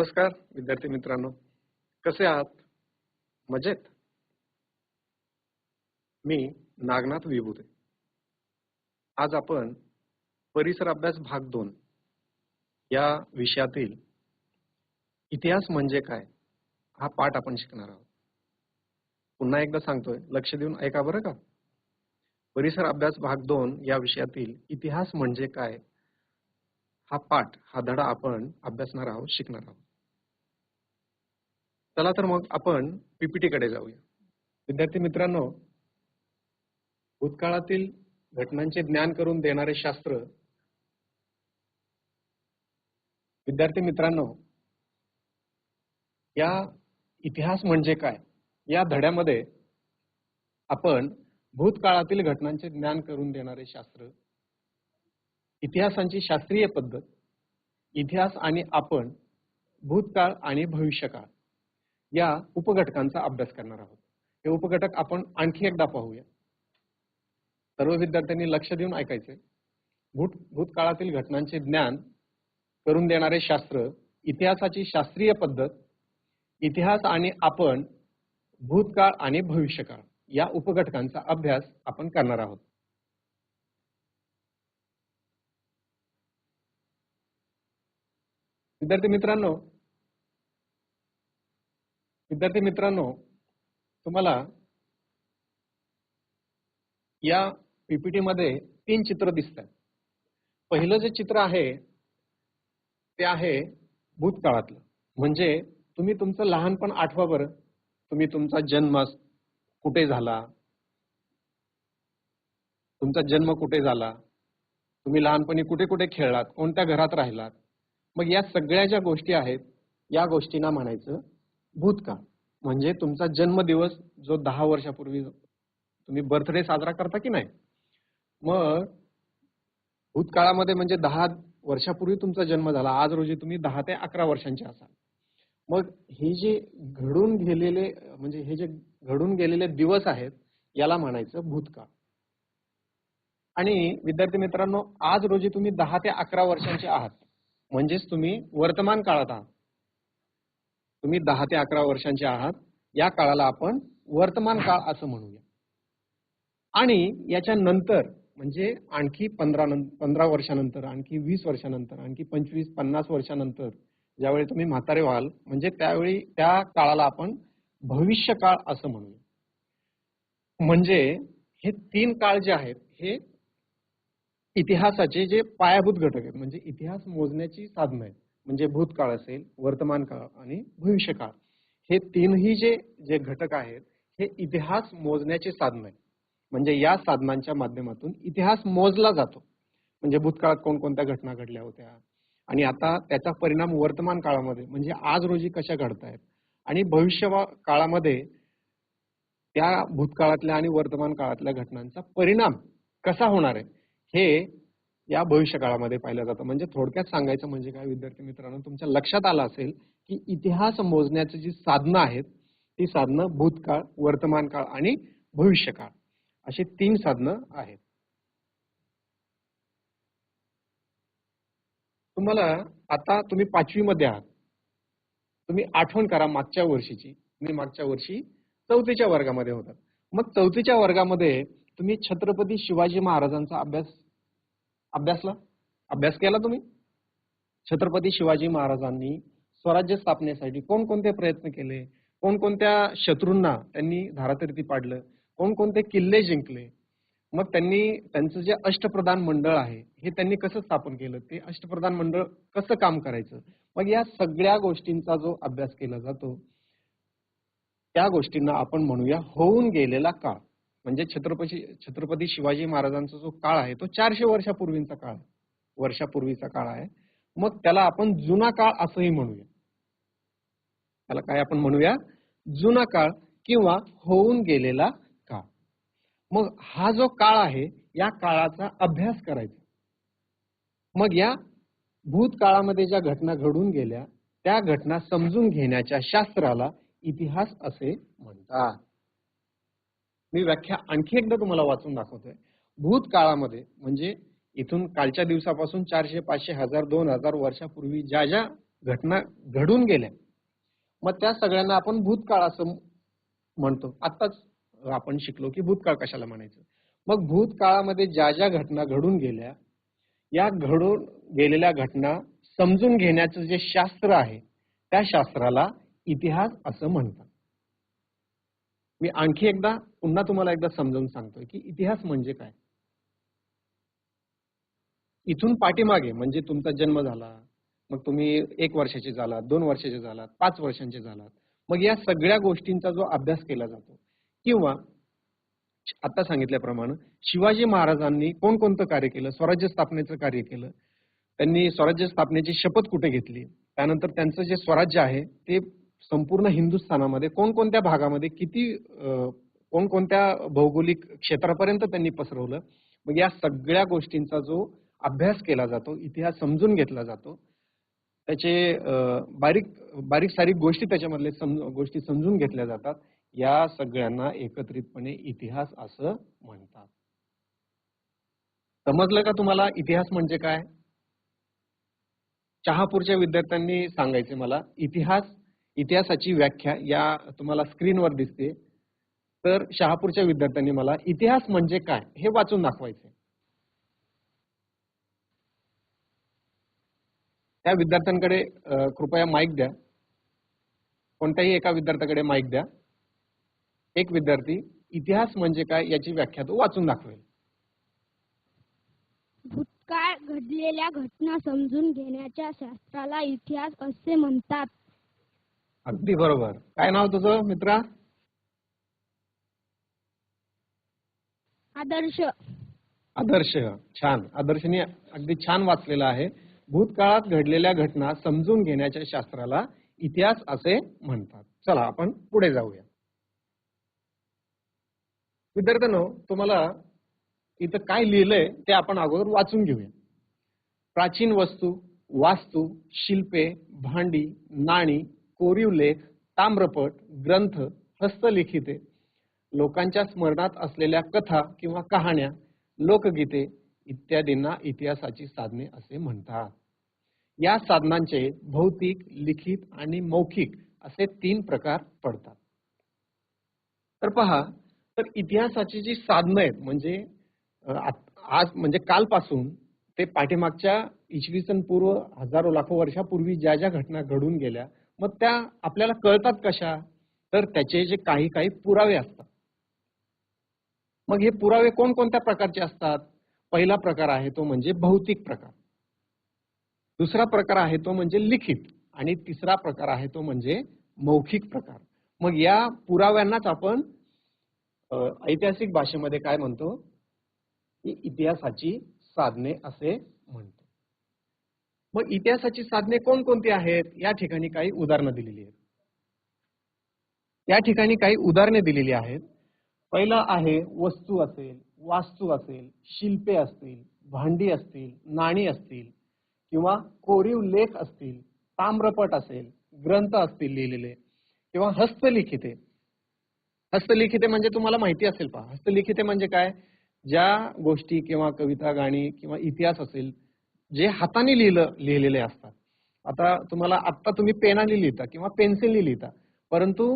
नमस्कार विद्यार्थी मित्रांनो. कसे आहात? मजेत? मी नागनाथ विभूते. आज आपण परिसर अभ्यास भाग दोन या विषयातील इतिहास म्हणजे काय हा पाठ आपण शिकणार आहोत. पुन्हा एकदा सांगतोय लक्ष देऊन ऐका बरं का? परिसर अभ्यास भाग दोन या विषयातील इतिहास म्हणजे काय हा पाठ हा धडा आपण अभ्यासणार आहोत शिकणार आहोत. चला तर मग आपण पीपीटी कडे जाऊया. विद्यार्थी मित्रांनो भूतकाळातील घटनांचे ज्ञान करून देणारे शास्त्र. विद्यार्थी मित्रांनो या इतिहास म्हणजे काय? या धड्यामध्ये आपण भूतकाळातील घटनांचे ज्ञान करून देणारे शास्त्र इतिहासांची शास्त्रीय पद्धत इतिहास आणि आपण भूतकाळ आणि भविष्यकाळ. या उपघटकांचा अभ्यास करणार आहोत. हे उपघटक आपण आणखी एकदा पाहूया. सर्व विद्यार्थ्यांनी लक्ष देऊन ऐकायचे भूत भूतकाळातील घटनांचे ज्ञान करून देणारे शास्त्र इतिहासाची शास्त्रीय पद्धत इतिहास आणि आपण भूतकाळ आणि भविष्यकाळ या उपघटकांचा अभ्यास आपण करणार आहोत. विद्यार्थी मित्रांनो विद्यार्थी मित्रांनो तुम्हाला या पीपीटी मध्ये तीन चित्र दिसत आहेत पहिलं जे चित्र आहे ते आहे भूतकाळातलं. म्हणजे तुम्ही तुमचं लहानपण आठवा बरं. तुम्ही तुमचा जन्म कुठे झाला? तुमचा जन्म कुठे झाला? तुम्ही लहानपणी कुठे कुठे खेळलात? कोणत्या घरात राहिलात? मग या सगळ्या ज्या गोष्टी आहेत या गोष्टींना म्हणायचं भूतकाळ. म्हणजे तुमचा जन्मदिवस जो दहा वर्षापूर्वी तुम्ही बर्थडे साजरा करता की नाही? मग भूतकाळामध्ये म्हणजे दहा वर्षापूर्वी तुमचा जन्म झाला. आज रोजी तुम्ही दहा ते अकरा वर्षांचे असाल. मग हे जे घडून गेलेले म्हणजे हे जे घडून गेलेले दिवस आहेत याला म्हणायचं भूतकाळ. आणि विद्यार्थी मित्रांनो आज रोजी तुम्ही दहा ते अकरा वर्षांचे आहात. म्हणजेच तुम्ही वर्तमान काळात आहात. तुम्ही दहा ते अकरा वर्षांचे आहात. या काळाला आपण वर्तमान काळ असं म्हणूया. आणि याच्या नंतर म्हणजे आणखी पंधरा पंधरा वर्षानंतर आणखी वीस वर्षानंतर आणखी पंचवीस पन्नास वर्षानंतर ज्यावेळी तुम्ही म्हातारे व्हाल म्हणजे त्यावेळी त्या काळाला आपण भविष्य काळ असं म्हणूया. म्हणजे हे तीन काळ जे आहेत हे इतिहासाचे जे पायाभूत घटक आहेत म्हणजे इतिहास मोजण्याची साधनं आहेत. म्हणजे भूतकाळ असेल वर्तमान काळ आणि भविष्यकाळ हे तीनही जे जे घटक आहेत हे इतिहास मोजण्याचे साधन आहे म्हणजे या साधनांच्या माध्यमातून इतिहास मोजला जातो. म्हणजे भूतकाळात कोणकोणत्या घटना घडल्या होत्या आणि आता त्याचा परिणाम वर्तमान काळामध्ये म्हणजे आज रोजी कशा घडतायत आणि भविष्य काळामध्ये त्या भूतकाळातल्या आणि वर्तमान काळातल्या घटनांचा परिणाम कसा होणार आहे हे या भविष्य काळामध्ये पाहिलं जातं. म्हणजे थोडक्यात सांगायचं म्हणजे काय विद्यार्थी मित्रांनो तुमच्या लक्षात आलं असेल की इतिहास मोजण्याची जी साधनं आहेत ती साधनं भूतकाळ वर्तमान काळ आणि भविष्यकाळ अशी तीन साधनं आहेत. तुम्हाला आता तुम्ही पाचवी मध्ये आहात. तुम्ही आठवण करा मागच्या वर्षीची. तुम्ही मागच्या वर्षी चौथीच्या वर्गामध्ये होतात. मग चौथीच्या वर्गामध्ये तुम्ही छत्रपती शिवाजी महाराजांचा अभ्यास अभ्यासला? अभ्यास केला तुम्ही? छत्रपती शिवाजी महाराजांनी स्वराज्य स्थापनेसाठी कोणकोणते प्रयत्न केले? कोणकोणत्या शत्रूंना त्यांनी धारातीर्थी पाडलं? कोणकोणते किल्ले जिंकले? मग त्यांनी त्यांचं जे अष्टप्रधान मंडळ आहे हे त्यांनी कसं स्थापन केलं? ते अष्टप्रधान मंडळ कसं काम करायचं? मग या सगळ्या गोष्टींचा जो अभ्यास केला जातो त्या गोष्टींना आपण म्हणूया होऊन गेलेला काळ. म्हणजे छत्रपती छत्रपती शिवाजी महाराजांचा जो काळ आहे तो चारशे वर्षापूर्वीचा काळ वर्षापूर्वीचा काळ आहे. मग त्याला आपण जुना काळ असंही म्हणूया. त्याला काय आपण म्हणूया? जुना काळ किंवा होऊन गेलेला काळ. मग हा जो काळ आहे या काळाचा अभ्यास करायचा. मग या भूतकाळामध्ये ज्या घटना घडून गेल्या त्या घटना समजून घेण्याच्या शास्त्राला इतिहास असे म्हणतात. मी व्याख्या आणखी एकदा तुम्हाला वाचून दाखवतोय. भूतकाळामध्ये म्हणजे इथून कालच्या दिवसापासून चारशे पाचशे हजार दोन हजार वर्षापूर्वी ज्या ज्या घटना घडून गेल्या मग त्या सगळ्यांना आपण भूतकाळ असं म्हणतो. आत्ताच आपण शिकलो की भूतकाळ कशाला म्हणायचं? मग भूतकाळामध्ये ज्या ज्या घटना घडून गेल्या या घडून गेलेल्या घटना समजून घेण्याचं जे शास्त्र आहे त्या शास्त्राला इतिहास असं म्हणतात. मी आणखी एकदा पुन्हा तुम्हाला एकदा समजावून सांगतोय की इतिहास म्हणजे काय? इथून पाठीमागे म्हणजे तुमचा जन्म झाला मग तुम्ही एक वर्षाचे झालात दोन वर्षाचे झालात पाच वर्षांचे झालात. मग या सगळ्या गोष्टींचा जो अभ्यास केला जातो किंवा आता सांगितल्याप्रमाणे शिवाजी महाराजांनी कोणकोणतं कार्य केलं स्वराज्य स्थापनेचं कार्य केलं त्यांनी स्वराज्य स्थापनेची शपथ कुठे घेतली त्यानंतर त्यांचं जे स्वराज्य आहे ते संपूर्ण हिंदुस्थानामध्ये कोणकोणत्या भागामध्ये किती कोणकोणत्या भौगोलिक क्षेत्रापर्यंत त्यांनी पसरवलं मग या सगळ्या गोष्टींचा जो अभ्यास केला जातो इतिहास समजून घेतला जातो त्याचे बारीक बारीक सारीक गोष्टी त्याच्यामधले सम गोष्टी समजून घेतल्या जातात या सगळ्यांना एकत्रितपणे इतिहास असं म्हणतात. समजलं का तुम्हाला इतिहास म्हणजे काय? शहापूरच्या विद्यार्थ्यांनी सांगायचे मला इतिहास इतिहासाची व्याख्या या तुम्हाला स्क्रीनवर दिसते. तर शहापूरच्या विद्यार्थ्यांनी मला इतिहास म्हणजे काय हे वाचून दाखवायचे. त्या विद्यार्थ्यांकडे कृपया माईक द्या. कोणत्याही एका विद्यार्थ्याकडे माईक द्या. एक विद्यार्थी इतिहास म्हणजे काय याची व्याख्या तो वाचून दाखवेल. भूतकाळ घडलेल्या घटना समजून घेण्याच्या शास्त्राला इतिहास असे म्हणतात. अगदी बरोबर. काय नाव तुझं मित्रा? आदर्श. आदर्श. छान. आदर्शने अगदी छान वाचलेला आहे. भूतकाळात घडलेल्या घटना समजून घेण्याच्या शास्त्राला इतिहास असे म्हणतात. चला आपण पुढे जाऊया. विद्यार्थ्यांनो तुम्हाला इथं काय लिहिलंय ते आपण अगोदर वाचून घेऊया. प्राचीन वस्तू वास्तू शिल्पे भांडी नाणी कोरीव लेख ताम्रपट ग्रंथ हस्तलिखिते लोकांच्या स्मरणात असलेल्या कथा किंवा कहाण्या लोकगीते इत्यादींना इतिहासाची साधने असे म्हणतात. या साधनांचे भौतिक लिखित आणि मौखिक असे तीन प्रकार पडतात. तर पहा तर इतिहासाची जी साधनं आहेत म्हणजे आज म्हणजे कालपासून ते पाठीमागच्या इसवी सन पूर्व हजारो लाखो वर्षापूर्वी ज्या ज्या घटना घडून गेल्या मग त्या आपल्याला कळतात कशा? तर त्याचे जे काही काही पुरावे असतात. मग हे पुरावे कोणकोणत्या प्रकारचे असतात? पहिला प्रकार आहे तो म्हणजे भौतिक प्रकार. दुसरा प्रकार आहे तो म्हणजे लिखित. आणि तिसरा प्रकार आहे तो म्हणजे मौखिक प्रकार. मग या पुराव्यांनाच आपण ऐतिहासिक भाषेमध्ये काय म्हणतो? की इतिहासाची साधने असे म्हणतो. मग इतिहासाची साधने कोणकोणती आहेत? या ठिकाणी काही उदाहरणं दिलेली आहेत. या ठिकाणी काही उदाहरणे दिलेली आहेत. पहिलं आहे वस्तू असेल वास्तू असेल शिल्पे असतील भांडी असतील नाणी असतील किंवा कोरीव लेख असतील ताम्रपट असेल ग्रंथ असतील लिहिलेले किंवा हस्तलिखिते. हस्तलिखिते म्हणजे तुम्हाला माहिती असेल पहा. हस्तलिखिते म्हणजे काय? ज्या गोष्टी किंवा कविता गाणी किंवा इतिहास असेल जे हाताने लिहिलं लिहिलेले असतात. आता तुम्हाला आत्ता तुम्ही पेनाने लिहिता किंवा पेन्सिलने लिहिता परंतु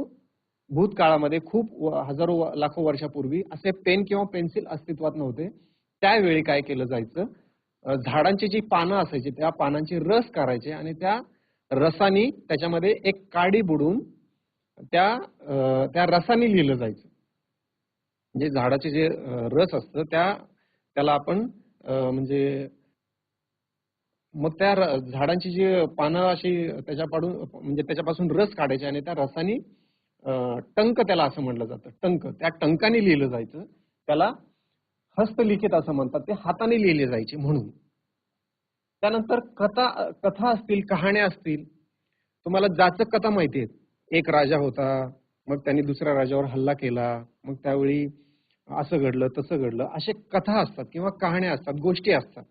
भूतकाळामध्ये खूप हजारो लाखो वर्षापूर्वी असे पेन किंवा पेन्सिल अस्तित्वात नव्हते. त्यावेळी काय केलं जायचं? झाडांची जी पानं असायची त्या पानांची रस करायचे आणि त्या रसानी त्याच्यामध्ये एक काडी बुडून त्या त्या रसानी लिहिलं जायचं. म्हणजे झाडाचे जे रस असतं त्या त्याला आपण म्हणजे मग त्या र- झाडांची जी पानं अशी त्याच्यापाडून म्हणजे त्याच्यापासून रस काढायचे आणि त्या रसानी टंक त्याला असं म्हटलं जातं. टंक. त्या टंकाने लिहिलं जायचं. त्याला हस्तलिखित असं म्हणतात. ते हाताने लिहिले जायचे म्हणून. त्यानंतर कथा कथा असतील कहाण्या असतील. तुम्हाला जाचक कथा माहिती आहेत. एक राजा होता. मग त्यांनी दुसऱ्या राजावर हल्ला केला. मग त्यावेळी असं घडलं तसं घडलं. असे कथा असतात किंवा कहाण्या असतात गोष्टी असतात.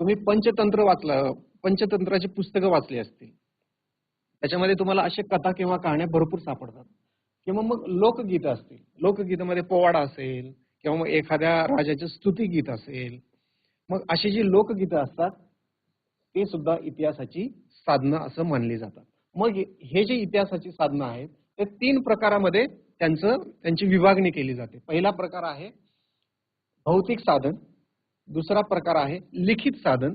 तुम्ही पंचतंत्र वाचलं पंचतंत्राची पुस्तकं वाचली असतील. त्याच्यामध्ये तुम्हाला असे कथा किंवा कहाण्या भरपूर सापडतात. किंवा मग लोकगीत असतील. लोकगीतामध्ये पोवाडा असेल किंवा मग एखाद्या राजाचे स्तुतीगीत असेल. मग अशी जी लोकगीतं असतात ते सुद्धा इतिहासाची साधनं असं मानली जातात. मग हे जे इतिहासाची साधनं आहेत ते तीन प्रकारामध्ये त्यांचं त्यांची विभागणी केली जाते. पहिला प्रकार आहे भौतिक साधन. दुसरा प्रकार आहे लिखित साधन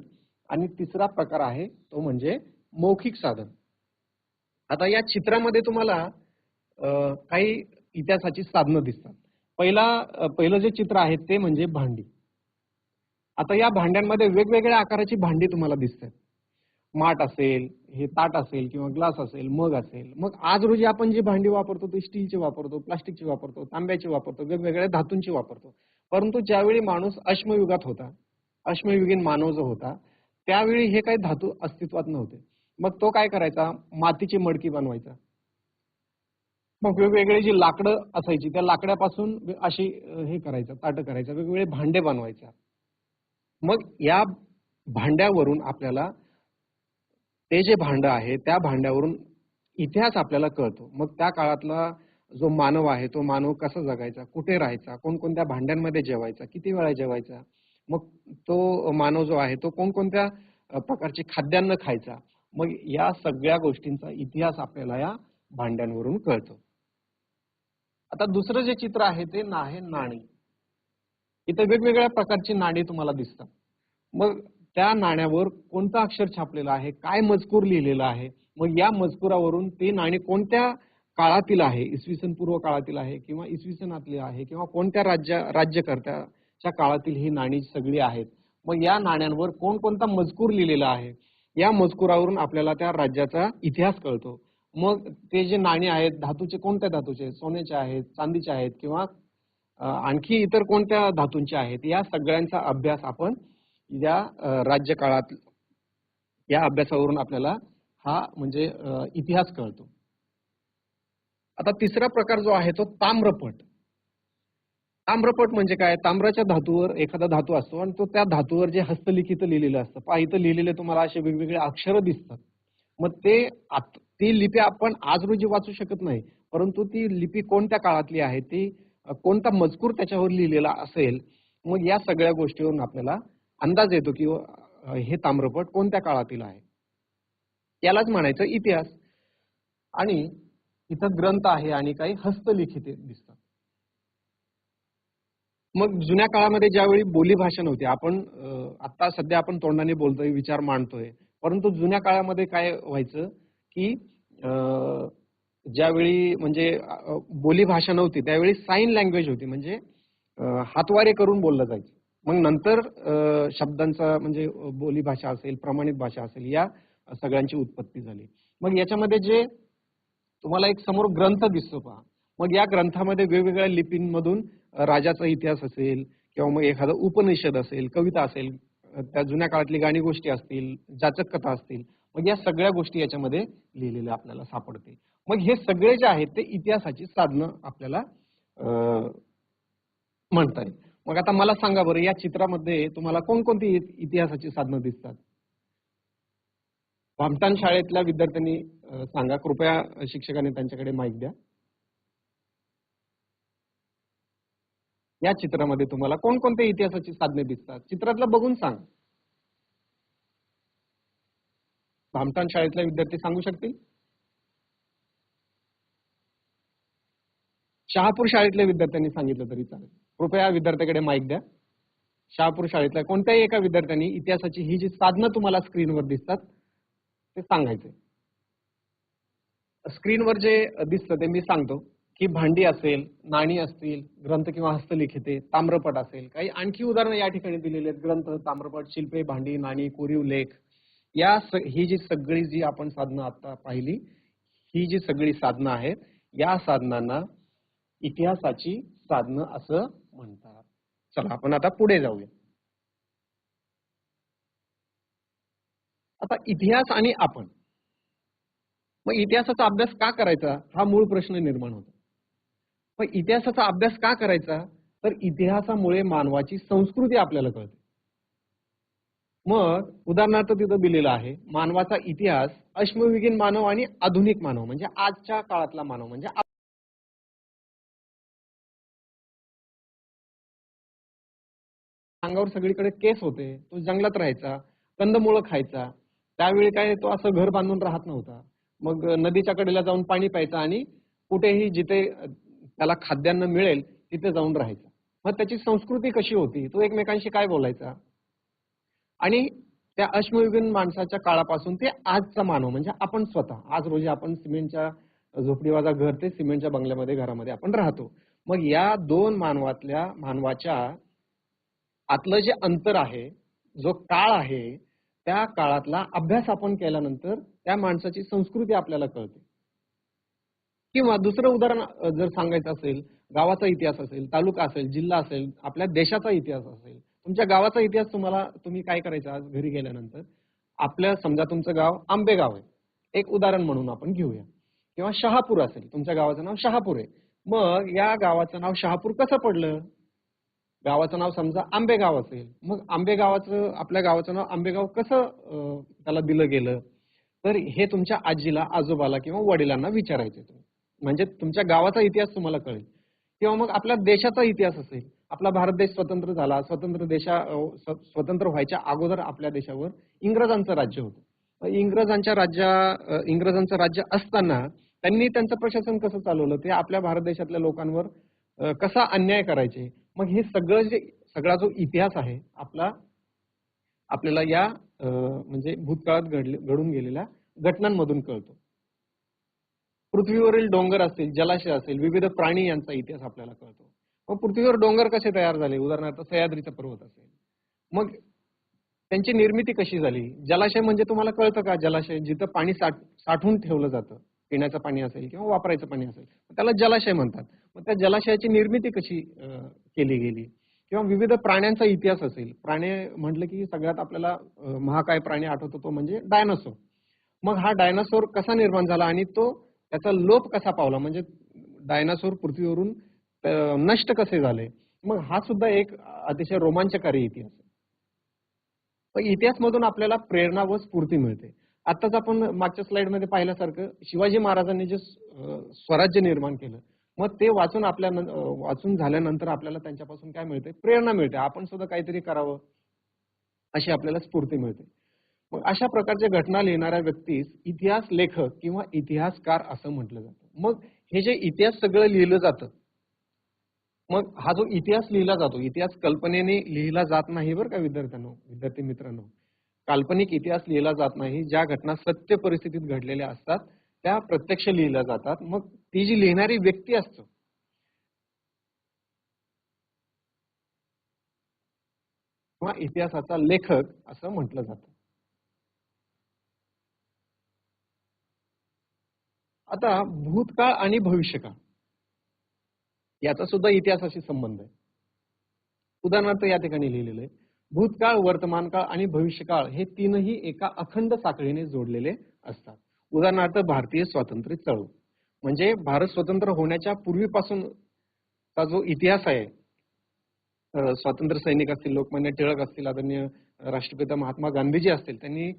आणि तिसरा प्रकार आहे तो म्हणजे मौखिक साधन. आता या चित्रामध्ये तुम्हाला काही इतिहासाची साधनं दिसतात. पहिला पहिलं जे चित्र आहे ते म्हणजे भांडी. आता या भांड्यांमध्ये वेगवेगळ्या आकाराची भांडी तुम्हाला दिसतात. माठ असेल हे ताट असेल किंवा ग्लास असेल मग असेल. मग आज रोजी आपण जी भांडी वापरतो ती स्टीलची वापरतो प्लास्टिकची वापरतो तांब्याची वापरतो वेगवेगळ्या धातूंची वापरतो. परंतु ज्यावेळी माणूस अश्मयुगात होता अश्मयुगीन मानव जो होता त्यावेळी हे काही धातू अस्तित्वात नव्हते. मग तो काय करायचा? मातीची मडकी बनवायचा. मग वेगवेगळी जी लाकडं असायची त्या लाकड्यापासून अशी हे करायचं ताटं करायचं वेगवेगळे भांडे बनवायचा. मग या भांड्यावरून आपल्याला ते जे भांड आहे त्या भांड्यावरून इतिहास आपल्याला कळतो. मग त्या काळातला जो मानव आहे तो मानव कसा जगायचा? कुठे राहायचा? कोणकोणत्या भांड्यांमध्ये जेवायचा? किती वेळा जेवायचा? मग तो मानव जो आहे तो कोणकोणत्या प्रकारचे प्रकारची खाद्यान्न खायचा? मग या सगळ्या गोष्टींचा इतिहास आपल्याला या भांड्यांवरून कळतो. आता दुसरं जे चित्र आहे ते ना आहे नाणी. इथं वेगवेगळ्या प्रकारची नाणी तुम्हाला दिसतात. मग त्या नाण्यावर कोणतं अक्षर छापलेलं आहे? काय मजकूर लिहिलेला आहे? मग या मजकुरावरून ते नाणी कोणत्या काळातील आहे इसवी सन पूर्व काळातील आहे किंवा इसवी सनातली आहे किंवा कोणत्या राज्य राज्यकर्त्याच्या काळातील ही नाणी सगळी आहेत मग या नाण्यांवर कोणकोणता मजकूर लिहिलेला आहे या मजकुरावरून आपल्याला त्या राज्याचा इतिहास कळतो. मग ते जे नाणी आहेत धातूचे कोणत्या धातूचे? सोन्याचे आहेत चांदीचे आहेत किंवा आणखी इतर कोणत्या धातूंचे आहेत? या सगळ्यांचा अभ्यास आपण या राज्यकाळात या अभ्यासावरून आपल्याला हा म्हणजे इतिहास कळतो. आता तिसरा प्रकार जो आहे तो ताम्रपट. ताम्रपट म्हणजे काय? ताम्राच्या धातूवर एखादा धातू असतो आणि तो त्या धातूवर जे हस्तलिखित लिहिलेलं असतं. पहा इथं लिहिलेले तुम्हाला असे वेगवेगळे अक्षर दिसतात. मग ते ती लिपी आपण आज रोजी वाचू शकत नाही परंतु ती लिपी कोणत्या काळातली आहे? ती कोणता मजकूर त्याच्यावर लिहिलेला असेल? मग या सगळ्या गोष्टीवरून आपल्याला अंदाज येतो की हे ताम्रपट कोणत्या काळातील आहे? यालाच म्हणायचं इतिहास. आणि इथं ग्रंथ आहे आणि काही हस्तलिखिते दिसतात. मग जुन्या काळामध्ये ज्यावेळी बोलीभाषा नव्हती आपण आता सध्या आपण तोंडाने बोलतोय विचार मांडतोय परंतु जुन्या काळामध्ये काय व्हायचं की ज्यावेळी म्हणजे बोलीभाषा बोली भाषा नव्हती त्यावेळी साईन लँग्वेज होती म्हणजे हातवारे करून बोललं जायचं. मग नंतर शब्दांचा म्हणजे बोली भाषा असेल प्रमाणित भाषा असेल या सगळ्यांची उत्पत्ती झाली. मग याच्यामध्ये जे तुम्हाला एक समोर ग्रंथ दिसतो पहा. मग या ग्रंथामध्ये वेगवेगळ्या लिपींमधून राजाचा इतिहास असेल किंवा मग एखादं उपनिषद असेल कविता असेल त्या जुन्या काळातली गाणी गोष्टी असतील जाचक कथा असतील मग या सगळ्या गोष्टी याच्यामध्ये लिहिलेल्या आपल्याला सापडते मग हे सगळे जे आहेत ते इतिहासाची साधनं आपल्याला म्हणता येईल. मग आता मला सांगा बरं या चित्रामध्ये तुम्हाला कोणकोणती इतिहासाची साधनं दिसतात? भामटान शाळेतल्या विद्यार्थ्यांनी सांगा. कृपया शिक्षकांनी त्यांच्याकडे माईक द्या. या चित्रामध्ये तुम्हाला कोणकोणत्या इतिहासाची साधने दिसतात? चित्रातलं बघून सांग. भामटान शाळेतले विद्यार्थी सांगू शकतील? शहापूर शाळेतल्या विद्यार्थ्यांनी सांगितलं तरी चालेल. कृपया विद्यार्थ्याकडे माईक द्या. शहापूर शाळेतल्या कोणत्याही एका विद्यार्थ्यांनी इतिहासाची ही जी साधनं तुम्हाला स्क्रीनवर दिसतात ते सांगायचे. स्क्रीनवर जे दिसतं ते मी सांगतो की भांडी असेल नाणी असतील ग्रंथ किंवा हस्तलिखिते ताम्रपट असेल काही आणखी उदाहरणं या ठिकाणी दिलेली आहेत. ग्रंथ ताम्रपट शिल्पे भांडी नाणी कोरीव लेख. या ही जी सगळी जी आपण साधनं आता पाहिली ही जी सगळी साधनं आहेत या साधनांना इतिहासाची साधनं असं म्हणतात. चला आपण आता पुढे जाऊया. आता इतिहास आणि आपण. मग इतिहासाचा अभ्यास का करायचा? हा मूळ प्रश्न निर्माण होतो. मग इतिहासाचा अभ्यास का करायचा? तर इतिहासामुळे मानवाची संस्कृती आपल्याला कळते. मग उदाहरणार्थ तिथं दिलेलं आहे मानवाचा इतिहास अश्मविगीन मानव आणि आधुनिक मानव म्हणजे आजच्या काळातला मानव म्हणजे अंगावर सगळीकडे केस होते तो जंगलात राहायचा कंदमुळं खायचा त्यावेळी काय तो असं घर बांधून राहत नव्हता. मग नदीच्या कडेला जाऊन पाणी प्यायचा आणि कुठेही जिथे त्याला खाद्यान्न मिळेल तिथे जाऊन राहायचा. मग त्याची संस्कृती कशी होती? तो एकमेकांशी काय बोलायचा? आणि त्या अश्मयुगीन माणसाच्या काळापासून ते आजचा मानव म्हणजे आपण स्वतः. आज रोजी आपण सिमेंटच्या झोपडीवाजा घर ते सिमेंटच्या बंगल्यामध्ये घरामध्ये आपण राहतो. मग या दोन मानवातल्या मानवाच्या आतलं जे अंतर आहे जो काळ आहे त्या काळातला अभ्यास आपण केल्यानंतर त्या माणसाची संस्कृती आपल्याला कळते. किंवा दुसरं उदाहरण जर सांगायचं असेल गावाचा इतिहास असेल तालुका असेल जिल्हा असेल आपल्या देशाचा इतिहास असेल तुमच्या गावाचा इतिहास तुम्हाला तुम्ही काय करायचं आज घरी गेल्यानंतर? आपल्या समजा तुमचं गाव आंबेगाव आहे. एक उदाहरण म्हणून आपण घेऊया. किंवा शहापूर असेल तुमच्या गावाचं नाव शहापूर आहे. मग या गावाचं नाव शहापूर कसं पडलं? गावाचं नाव समजा आंबेगाव असेल. मग आंबेगावाचं आपल्या गावाचं नाव आंबेगाव कसं त्याला दिलं गेलं? तर हे तुमच्या आजीला आजोबाला किंवा वडिलांना विचारायचे तुम्ही म्हणजे तुमच्या गावाचा इतिहास तुम्हाला कळेल. किंवा मग आपल्या देशाचा इतिहास असेल. आपला भारत देश स्वतंत्र झाला. स्वतंत्र देशा स्वतंत्र व्हायच्या अगोदर आपल्या देशावर इंग्रजांचं राज्य होतं. इंग्रजांच्या राज्या इंग्रजांचं राज्य असताना त्यांनी त्यांचं प्रशासन कसं चालवलं? ते आपल्या भारत देशातल्या लोकांवर कसा अन्याय करायचे? मग हे सगळं जे सगळा जो इतिहास आहे आपला आपल्याला या म्हणजे भूतकाळात घडले घडून गेलेल्या घटनांमधून कळतो. पृथ्वीवरील डोंगर असतील जलाशय असेल विविध प्राणी यांचा इतिहास आपल्याला कळतो. मग पृथ्वीवर डोंगर कसे तयार झाले? उदाहरणार्थ सह्याद्रीचा पर्वत असेल. मग त्यांची निर्मिती कशी झाली? जलाशय म्हणजे तुम्हाला कळतं का? जलाशय जिथं पाणी साठ साठवून ठेवलं जातं पिण्याचं पाणी असेल किंवा वापरायचं पाणी असेल. त्याला जलाशय म्हणतात. मग त्या जलाशयाची निर्मिती कशी केली गेली? किंवा विविध प्राण्यांचा इतिहास असेल. प्राणी म्हटलं की सगळ्यात आपल्याला महाकाय प्राणी आठवतो तो म्हणजे डायनासोर. मग हा डायनासोर कसा निर्माण झाला आणि तो त्याचा लोप कसा पावला? म्हणजे डायनासोर पृथ्वीवरून नष्ट कसे झाले? मग हा सुद्धा एक अतिशय रोमांचकारी इतिहास आहे. इतिहास मधून आपल्याला प्रेरणा व स्फूर्ती मिळते. आताच आपण मागच्या स्लाइडमध्ये पाहिल्यासारखं शिवाजी महाराजांनी जे स्वराज्य निर्माण केलं मग ते वाचून आपल्या वाचून झाल्यानंतर आपल्याला त्यांच्यापासून काय मिळते प्रेरणा मिळते. आपण सुद्धा काहीतरी करावं अशी आपल्याला स्फूर्ती मिळते. मग अशा प्रकारच्या घटना लिहिणाऱ्या व्यक्तीस इतिहास लेखक किंवा इतिहासकार असं म्हटलं जातं. मग हे जे इतिहास सगळं लिहिलं जातं मग हा जो इतिहास लिहिला जातो इतिहास कल्पनेने लिहिला जात नाही बरं का विद्यार्थ्यांनो विद्यार्थी मित्रांनो. काल्पनिक इतिहास लिहिला जात नाही. ज्या घटना सत्य परिस्थितीत घडलेल्या असतात त्या प्रत्यक्ष लिहिल्या जातात. मग ती जी लिहिणारी व्यक्ती असतो. किंवा इतिहासाचा लेखक असं म्हटलं जात. आता भूतकाळ आणि भविष्यकाळ याचा सुद्धा इतिहासाशी संबंध आहे. उदाहरणार्थ या ठिकाणी लिहिलेलं आहे भूतकाळ वर्तमानकाळ आणि भविष्यकाळ हे तीनही एका अखंड साखळीने जोडलेले असतात. उदाहरणार्थ भारतीय स्वातंत्र्य चळवळ. म्हणजे भारत स्वतंत्र होण्याच्या पूर्वीपासूनचा जो इतिहास आहे स्वातंत्र्य सैनिक असतील लोकमान्य टिळक असतील आदरणीय राष्ट्रपिता महात्मा गांधीजी असतील त्यांनी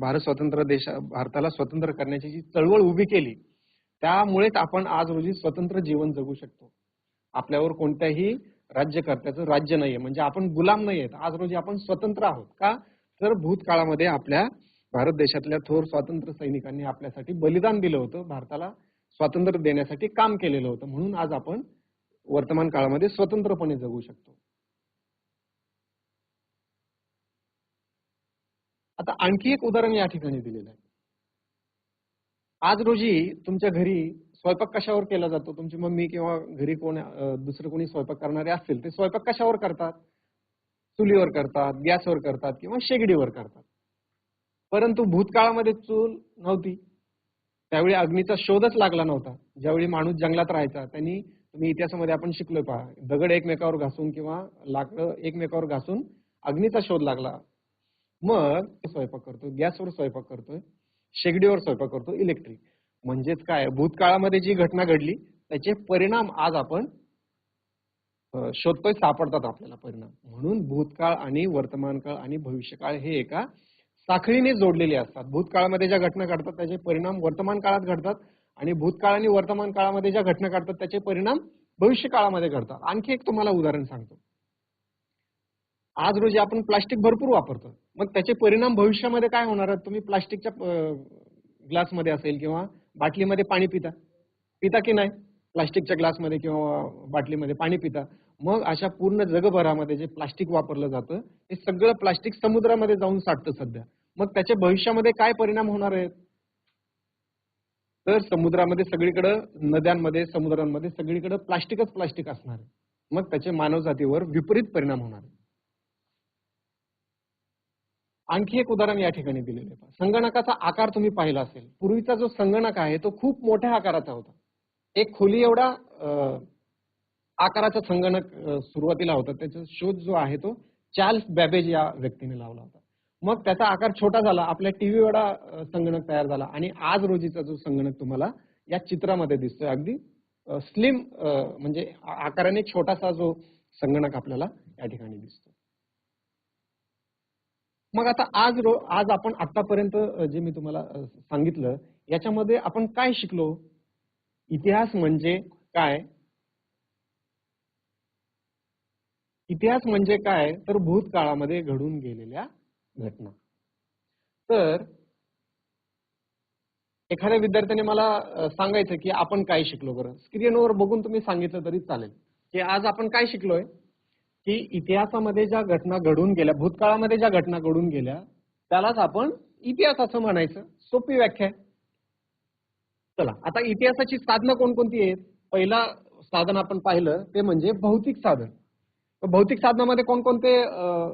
भारत स्वतंत्र देशा भारताला स्वतंत्र करण्याची जी चळवळ उभी केली त्यामुळेच आपण आज रोजी स्वतंत्र जीवन जगू शकतो. आपल्यावर कोणत्याही राज्यकर्त्याचं राज्य नाहीये म्हणजे आपण गुलाम नाही आहेत आज रोजी आपण स्वतंत्र आहोत का? तर भूतकाळामध्ये आपल्या भारत देशातल्या थोर स्वातंत्र्य सैनिकांनी आपल्यासाठी बलिदान दिलं होतं भारताला स्वातंत्र्य देण्यासाठी काम केलेलं होतं. म्हणून आज आपण वर्तमान काळामध्ये स्वतंत्रपणे जगू शकतो. आता आणखी एक उदाहरण या ठिकाणी दिलेलं आहे. आज रोजी तुमच्या घरी स्वयंपाक कशावर केला जातो? तुमची मम्मी किंवा घरी कोण दुसरं कोणी स्वयंपाक करणारे असतील ते स्वयंपाक कशावर करतात? चुलीवर करतात गॅसवर करतात किंवा शेगडीवर करतात. परंतु भूतकाळामध्ये चूल नव्हती. त्यावेळी अग्नीचा शोधच लागला नव्हता. ज्यावेळी माणूस जंगलात राहायचा त्यांनी तुम्ही इतिहासामध्ये आपण शिकलोय पहा दगड एकमेकावर घासून किंवा लाकडं एकमेकावर घासून अग्नीचा शोध लागला. मग स्वयंपाक करतो गॅसवर स्वयंपाक करतोय शेगडीवर स्वयंपाक करतो इलेक्ट्रिक. म्हणजेच काय भूतकाळामध्ये जी घटना घडली त्याचे परिणाम आज आपण शोधतोय सापडतात आपल्याला परिणाम. म्हणून भूतकाळ आणि वर्तमान काळ आणि भविष्यकाळ हे एका साखळीने जोडलेले असतात. भूतकाळामध्ये ज्या घटना घडतात त्याचे परिणाम वर्तमान काळात घडतात आणि भूतकाळ आणि वर्तमान काळामध्ये ज्या घटना घडतात त्याचे परिणाम भविष्य काळामध्ये घडतात. आणखी एक तुम्हाला उदाहरण सांगतो. आज रोजी आपण प्लास्टिक भरपूर वापरतो. मग त्याचे परिणाम भविष्यामध्ये काय होणार आहेत? तुम्ही प्लास्टिकच्या ग्लासमध्ये असेल किंवा बाटलीमध्ये पाणी पिता. पिता की नाही? प्लास्टिकच्या ग्लासमध्ये किंवा बाटलीमध्ये पाणी पिता. मग अशा पूर्ण जगभरामध्ये जे प्लास्टिक वापरलं जातं हे सगळं प्लास्टिक समुद्रामध्ये जाऊन साठतं सध्या. मग त्याचे भविष्यामध्ये काय परिणाम होणार आहेत? तर समुद्रामध्ये सगळीकडं नद्यांमध्ये समुद्रांमध्ये सगळीकडे प्लास्टिकच प्लास्टिक असणार आहे. मग त्याचे मानवजातीवर विपरीत परिणाम होणार आहे आणखी एक उदाहरण या ठिकाणी दिलेले आहे. संगणकाचा आकार तुम्ही पाहिला असेल. पूर्वीचा जो संगणक आहे तो खूप मोठ्या आकाराचा होता. एक खोली एवढा आकाराचा संगणक सुरुवातीला होता. त्याचा शोध जो आहे तो चार्ल्स बॅबेज या व्यक्तीने लावला होता. मग त्याचा आकार छोटा झाला आपल्या टीव्ही वडा संगणक तयार झाला आणि आज रोजीचा जो संगणक तुम्हाला या चित्रामध्ये दिसतोय अगदी स्लिम म्हणजे आकाराने छोटासा जो संगणक आपल्याला या ठिकाणी दिसतो. मग आता आज रो आज आपण आतापर्यंत जे मी तुम्हाला सांगितलं याच्यामध्ये आपण काय शिकलो? इतिहास म्हणजे काय? इतिहास म्हणजे काय? तर भूतकाळामध्ये घडून गेलेल्या घटना. तर एखाद्या विद्यार्थ्याने मला सांगायचं की आपण काय शिकलो बरं? स्क्रीनवर बघून तुम्ही सांगितलं तरी चालेल. की आज आपण काय शिकलोय? की इतिहासामध्ये ज्या घटना घडून गेल्या भूतकाळामध्ये ज्या घटना घडून गेल्या त्यालाच आपण इतिहास असं म्हणायचं. सोपी व्याख्या आहे. चला आता इतिहासाची साधनं कोणकोणती आहेत? पहिला साधन आपण पाहिलं ते म्हणजे भौतिक साधन. भौतिक साधनामध्ये कोणकोणते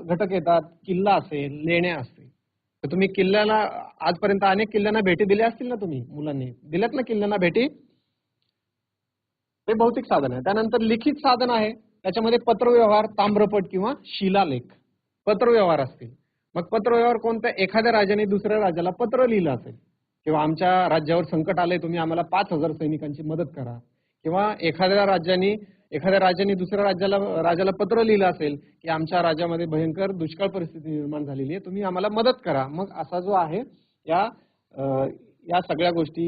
घटक येतात? किल्ला असेल लेण्या असतील. तर तुम्ही किल्ल्याला आजपर्यंत अनेक किल्ल्यांना भेटी दिल्या असतील ना तुम्ही मुलांनी? दिल्यात ना किल्ल्यांना भेटी? ते भौतिक साधन आहे. त्यानंतर लिखित साधन आहे. त्याच्यामध्ये पत्रव्यवहार ताम्रपट किंवा शिलालेख. पत्रव्यवहार असतील. मग पत्रव्यवहार कोणत्या एखाद्या राजाने दुसऱ्या राजाला पत्र लिहिलं असेल. किंवा आमच्या राज्यावर संकट आले तुम्ही आम्हाला पाच हजार सैनिकांची मदत करा. किंवा एखाद्या राज्याने एखाद्या राज्याने दुसऱ्या राज्याला राजाला पत्र लिहिलं असेल की आमच्या राज्यामध्ये भयंकर दुष्काळ परिस्थिती निर्माण झालेली आहे तुम्ही आम्हाला मदत करा. मग असा जो आहे या या सगळ्या गोष्टी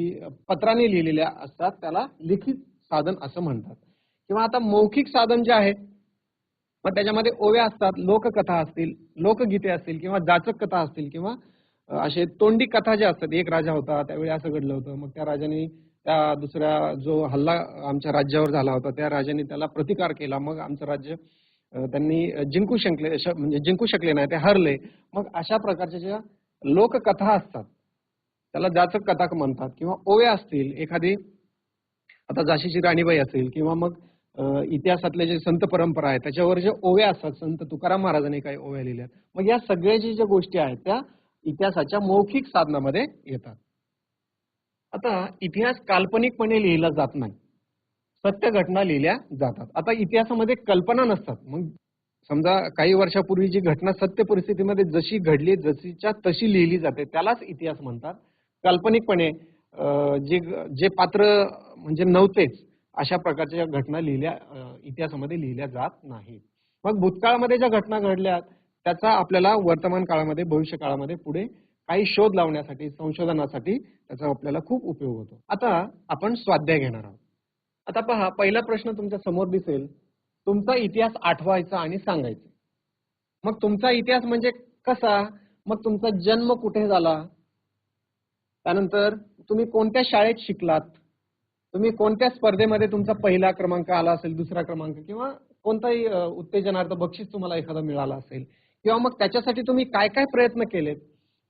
पत्राने लिहिलेल्या असतात त्याला लिखित साधन असं म्हणतात. किंवा आता मौखिक साधन जे आहे मग त्याच्यामध्ये ओव्या असतात लोककथा असतील लोकगीते असतील किंवा जाचक कथा असतील किंवा असे तोंडी कथा ज्या असतात एक राजा होता त्यावेळी असं घडलं होतं मग त्या राजाने त्या दुसऱ्या जो हल्ला आमच्या राज्यावर झाला होता त्या राजाने त्याला प्रतिकार केला. मग आमचं राज्य त्यांनी जिंकू शकले म्हणजे जिंकू शकले नाही ते हरले. मग अशा प्रकारच्या ज्या लोककथा असतात त्याला जाचक कथाक म्हणतात किंवा ओव्या असतील एखादी आता झाशीची राणीबाई असेल किंवा मग इतिहासातले जे संत परंपरा आहे त्याच्यावर जे ओव्या असतात संत तुकाराम महाराजांनी काही ओव्या लिहिल्या मग या सगळ्या ज्या गोष्टी आहेत त्या इतिहासाच्या मौखिक साधनामध्ये येतात. आता इतिहास काल्पनिकपणे लिहिला जात नाही. सत्य घटना लिहिल्या जातात. आता इतिहासामध्ये कल्पना नसतात. मग समजा काही वर्षापूर्वी जी घटना सत्य परिस्थितीमध्ये जशी घडली जशीच्या तशी लिहिली जाते. त्यालाच इतिहास म्हणतात. काल्पनिकपणे जे जे पात्र म्हणजे नव्हतेच अशा प्रकारच्या घटना लिहिल्या इतिहासामध्ये लिहिल्या जात नाहीत. मग भूतकाळामध्ये ज्या घटना घडल्या त्याचा आपल्याला वर्तमान काळामध्ये भविष्य काळामध्ये पुढे काही शोध लावण्यासाठी संशोधनासाठी त्याचा आपल्याला खूप उपयोग होतो. आता आपण स्वाध्याय घेणार आहोत. आता पहा पहिला प्रश्न तुमच्यासमोर दिसेल. तुमचा इतिहास आठवायचा आणि सांगायचा. मग तुमचा इतिहास म्हणजे कसा? मग तुमचा जन्म कुठे झाला? त्यानंतर तुम्ही कोणत्या शाळेत शिकलात? तुम्ही कोणत्या स्पर्धेमध्ये तुमचा पहिला क्रमांक आला असेल दुसरा क्रमांक? किंवा कोणताही उत्तेजनार्थ बक्षीस तुम्हाला एखादा मिळाला असेल? किंवा मग त्याच्यासाठी तुम्ही काय काय प्रयत्न केलेत?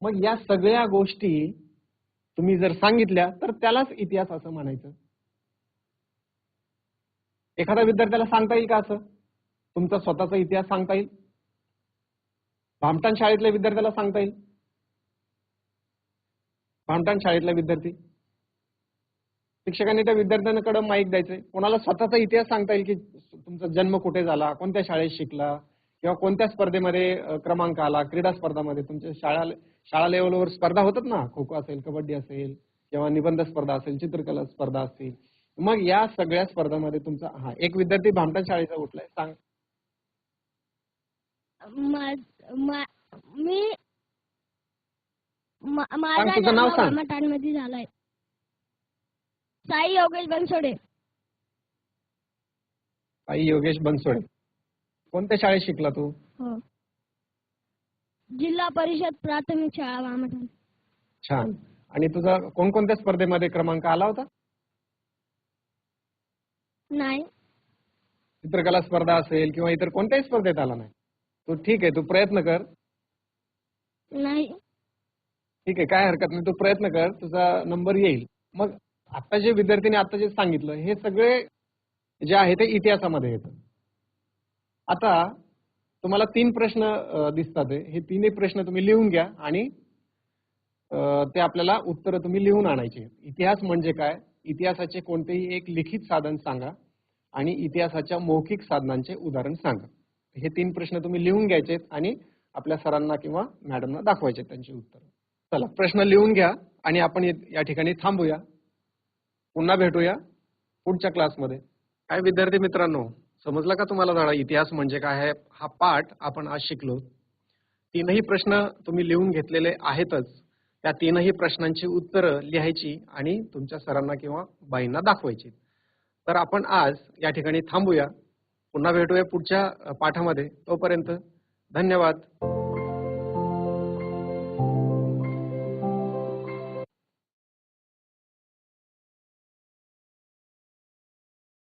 मग या सगळ्या गोष्टी तुम्ही जर सांगितल्या तर त्यालाच इतिहास असं म्हणायचं. एखाद्या विद्यार्थ्याला सांगता येईल का असं? तुमचा स्वतःचा इतिहास सांगता येईल. भामटान शाळेतल्या विद्यार्थ्याला सांगता येईल. भामटान शाळेतला विद्यार्थी. शिक्षकांनी त्या विद्यार्थ्यांकडे माहीत द्यायचंय कोणाला स्वतःचा इतिहास सांगता येईल की तुमचा जन्म कुठे झाला? कोणत्या शाळेत शिकला? किंवा कोणत्या स्पर्धेमध्ये क्रमांक आला क्रीडा स्पर्धामध्ये तुमच्या शाळा शाळा लेवलवर स्पर्धा होतात ना? खो खो असेल कबड्डी असेल किंवा निबंध स्पर्धा असेल चित्रकला स्पर्धा असतील मग या सगळ्या स्पर्धामध्ये तुमचा हा एक विद्यार्थी भामटान शाळेचा उठलाय. सांग. मा- माझा नाव झालाय. साई योगेश बनसोडे. आई योगेश बनसोडे. कोणत्या शाळेत शिकला तू? हो. जिल्हा परिषद प्राथमिक शाळा वामठाण छान. आणि तुझा कोणकोणत्या स्पर्धेमध्ये क्रमांक आला होता? नाही. चित्रकला स्पर्धा असेल किंवा इतर कोणत्याही स्पर्धेत आला नाही. तू ठीक आहे तू प्रयत्न कर. नाही. ठीक आहे काय हरकत नाही तू प्रयत्न कर तुझा नंबर येईल. मग आता जे विद्यार्थ्यांनी आता जे सांगितलं हे सगळे जे आहे ते इतिहासामध्ये येतं. आता तुम्हाला तीन प्रश्न दिसतात हे. तीनही प्रश्न तुम्ही लिहून घ्या आणि ते आपल्याला उत्तर तुम्ही लिहून आणायचे इतिहास म्हणजे काय? इतिहासाचे कोणतेही एक लिखित साधन सांगा आणि इतिहासाच्या मौखिक साधनांचे उदाहरण सांगा. हे तीन प्रश्न तुम्ही लिहून घ्यायचे आणि आपल्या सरांना किंवा मॅडमना दाखवायचे त्यांची उत्तर. चला प्रश्न लिहून घ्या आणि आपण या ठिकाणी थांबूया. पुन्हा भेटूया पुढच्या क्लासमध्ये. काय विद्यार्थी मित्रांनो समजला का तुम्हाला धडा इतिहास म्हणजे काय आहे? हा पाठ आपण आज शिकलो. तीनही प्रश्न तुम्ही लिहून घेतलेले आहेतच. त्या तीनही प्रश्नांची उत्तरं लिहायची आणि तुमच्या सरांना किंवा बाईंना दाखवायची. तर आपण आज या ठिकाणी थांबूया. पुन्हा भेटूया पुढच्या पाठामध्ये. तोपर्यंत धन्यवाद.